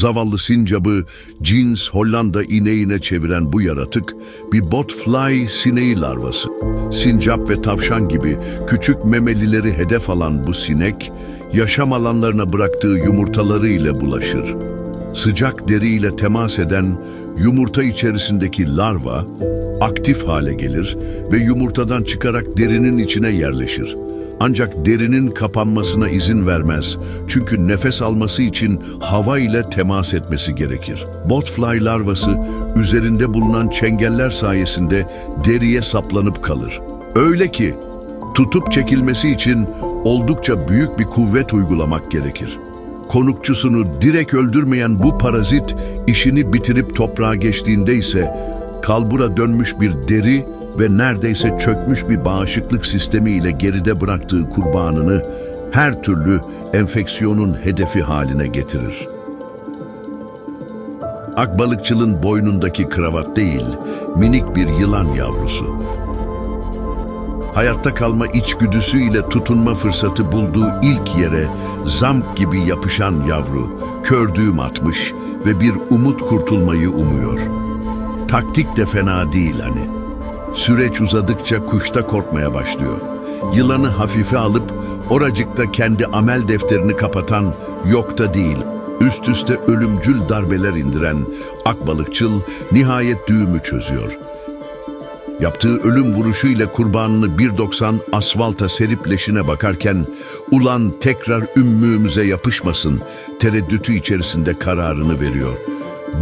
Zavallı sincabı cins Hollanda ineğine çeviren bu yaratık bir botfly sineği larvası. Sincap ve tavşan gibi küçük memelileri hedef alan bu sinek, yaşam alanlarına bıraktığı yumurtaları ile bulaşır. Sıcak deriyle temas eden yumurta içerisindeki larva aktif hale gelir ve yumurtadan çıkarak derinin içine yerleşir. Ancak derinin kapanmasına izin vermez. Çünkü nefes alması için hava ile temas etmesi gerekir. Botfly larvası üzerinde bulunan çengeller sayesinde deriye saplanıp kalır. Öyle ki tutup çekilmesi için oldukça büyük bir kuvvet uygulamak gerekir. Konukçusunu direkt öldürmeyen bu parazit işini bitirip toprağa geçtiğinde ise kalbura dönmüş bir deri ve neredeyse çökmüş bir bağışıklık sistemi ile geride bıraktığı kurbanını her türlü enfeksiyonun hedefi haline getirir. Akbalıkçılın boynundaki kravat değil, minik bir yılan yavrusu. Hayatta kalma içgüdüsüyle tutunma fırsatı bulduğu ilk yere zamp gibi yapışan yavru, kördüğüm atmış ve bir umut kurtulmayı umuyor. Taktik de fena değil hani. Süreç uzadıkça kuşta korkmaya başlıyor. Yılanı hafife alıp oracıkta kendi amel defterini kapatan yok da değil. Üst üste ölümcül darbeler indiren akbalıkçıl nihayet düğümü çözüyor. Yaptığı ölüm vuruşuyla kurbanını 1.90 asfalta serip leşine bakarken ulan tekrar ümmüğümüze yapışmasın tereddütü içerisinde kararını veriyor.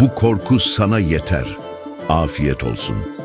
Bu korku sana yeter. Afiyet olsun.''